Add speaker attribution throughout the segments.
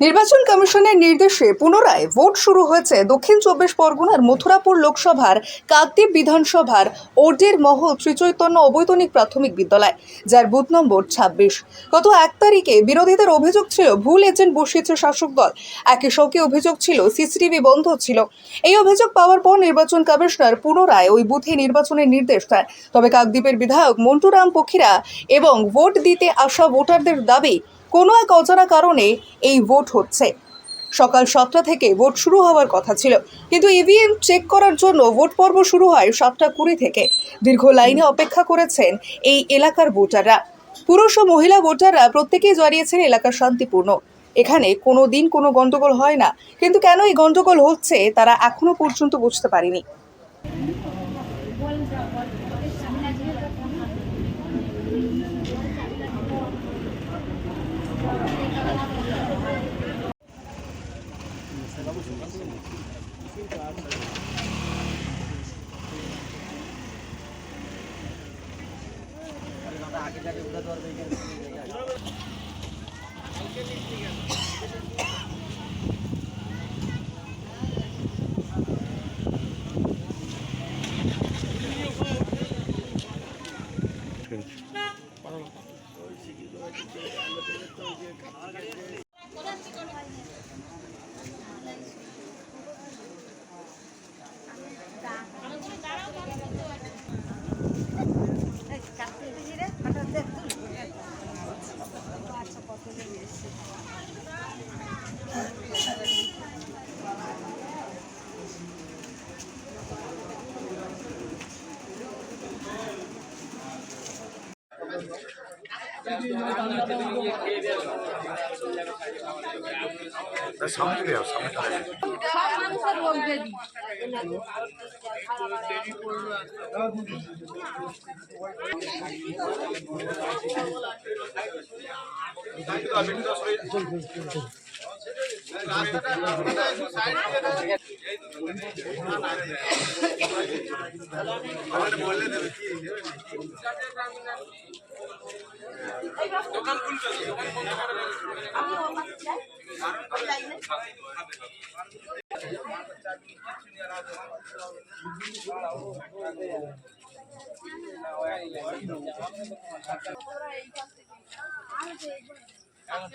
Speaker 1: নির্বাচন কমিশনের নির্দেশে পুনরায় ভোট শুরু হয়েছে দক্ষিণ চব্বিশ পরগনার মথুরাপুর লোকসভার কাকদ্বীপ বিধানসভার ওডের মহল শ্রীচৈতন্য অবৈতনিক প্রাথমিক বিদ্যালয়, যার বুথ নম্বর ছাব্বিশ। গত এক তারিখে বিরোধীদের অভিযোগ ছিল ভুল এজেন্ট বসিয়েছে শাসক দল। একই সঙ্গে অভিযোগ ছিল সিসিটিভি বন্ধ ছিল। এই অভিযোগ পাওয়ার পর নির্বাচন কমিশনার পুনরায় ওই বুথে নির্বাচনের নির্দেশ দেয় তবে কাকদ্বীপের বিধায়ক মন্টুরাম পক্ষীরা এবং ভোট দিতে আসা ভোটারদের দাবি কোনো এক অজানা কারণে এই ভোট হচ্ছে। সকাল সাতটা থেকে ভোট শুরু হওয়ার কথা ছিল। কিন্তু ইভিএম চেক করার জন্য ভোট পর্ব শুরু হয় সাতটা কুড়ি থেকে। দীর্ঘ লাইনে অপেক্ষা করেছেন এই এলাকার ভোটাররা। পুরুষ ও মহিলা ভোটাররা প্রত্যেকেই জানিয়েছেন এলাকা শান্তিপূর্ণ। এখানে কোনো দিন কোনো গন্ডগোল হয় না। কিন্তু কেন এই গন্ডগোল হচ্ছে তারা এখনও পর্যন্ত বুঝতে পারেনি।
Speaker 2: আগে যাকে উঠে ধরবে সামনে দেও সামনে
Speaker 3: সব মানুষের রোগ ব্যাধি দোকান খুলবে দোকান বন্ধ করে আমি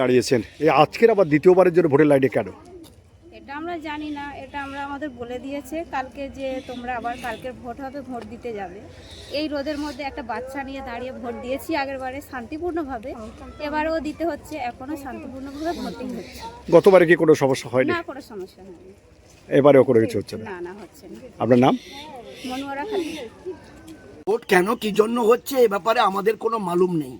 Speaker 2: দাঁড়িয়েছেন। এই আজকের আবার দ্বিতীয়বারের জন্য ভোটের লাইনে কেন?
Speaker 4: এটা আমরা জানি না এটা আমরা আমাদের বলে দিয়েছে। কালকে যে তোমরা আবার কালকের ভোট হবে ভোট দিতে যাবে। এই রোদের মধ্যে একটা বাচ্চা নিয়ে দাঁড়িয়ে ভোট দিয়েছি আগের বারে শান্তিপূর্ণভাবে। এবারেও দিতে হচ্ছে এখনও শান্তিপূর্ণভাবে ভোটিং হচ্ছে।
Speaker 2: গতবারে কি কোনো সমস্যা হয়নি?
Speaker 4: না কোনো সমস্যা হয়নি।
Speaker 2: এবারেও কোনো কিছু হচ্ছে না?
Speaker 4: না না হচ্ছে না।
Speaker 2: আপনার নাম?
Speaker 4: মনোয়ারা খালি
Speaker 5: ভোট কেন কি জন্য হচ্ছে এ ব্যাপারে আমাদের কোনো মালুম নেই।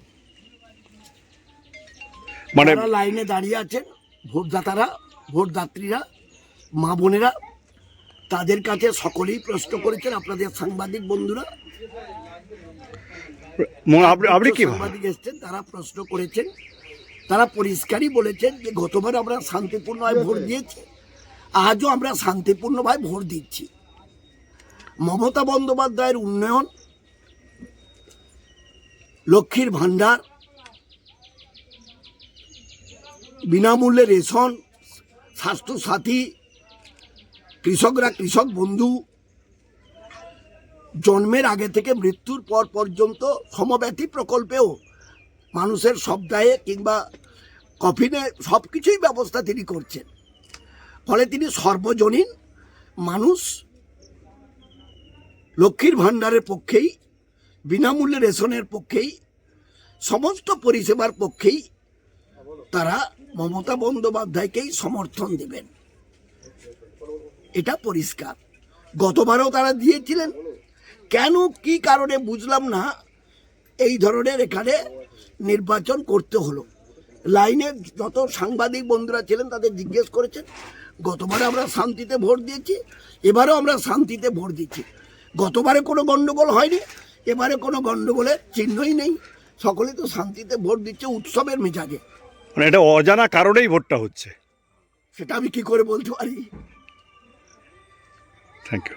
Speaker 2: মানে
Speaker 5: লাইনে দাঁড়িয়ে আছেন ভোটদাতারা ভোটদাত্রীরা মা বোনেরা। তাদের কাছে সকলেই প্রশ্ন করেছেন আপনাদের সাংবাদিক বন্ধুরা।
Speaker 2: আপনি- কি
Speaker 5: সাংবাদিক এসছেন তারা প্রশ্ন করেছেন। তারা পরিষ্কারই বলেছেন যে গতবার আমরা শান্তিপূর্ণভাবে ভোট দিয়েছি আজও আমরা শান্তিপূর্ণভাবে ভোট দিচ্ছি। মমতা বন্দ্যোপাধ্যায়ের উন্নয়ন লক্ষ্মীর ভাণ্ডার বিনামূল্যে রেশন, স্বাস্থ্যসাথী, কৃষকরা কৃষক বন্ধু, জন্মের আগে থেকে মৃত্যুর পর পর্যন্ত সমব্যথী প্রকল্পেও মানুষের সপ্তাহে কিংবা কফিনে সব কিছুই ব্যবস্থা তিনি করছেন। ফলে তিনি সর্বজনীন মানুষ। লক্ষ্মীর ভাণ্ডারের পক্ষেই, বিনামূল্যে রেশনের পক্ষেই, সমস্ত পরিষেবার পক্ষেই তারা মমতা বন্দ্যোপাধ্যায়কেই সমর্থন দেবেন। এটা পরিষ্কার। গতবারও তারা দিয়েছিলেন। কেন, কি কারণে বুঝলাম না। এই ধরনের এখানে নির্বাচন করতে হলো। লাইনে যত সাংবাদিক বন্ধুরা ছিলেন, তাদের জিজ্ঞেস করেছেন, গতবারে আমরা শান্তিতে ভোট দিয়েছি, এবারেও আমরা শান্তিতে ভোট দিচ্ছি। গতবারে কোনো গণ্ডগোল হয়নি, এবারে কোনো গণ্ডগোলের চিহ্নই নেই। সকলে তো শান্তিতে ভোট দিচ্ছে উৎসবের মেজাজে।
Speaker 2: মানে এটা অজানা কারণেই ভোটটা হচ্ছে।
Speaker 5: সেটা আমি কি করে বলতে পারি?
Speaker 2: Thank you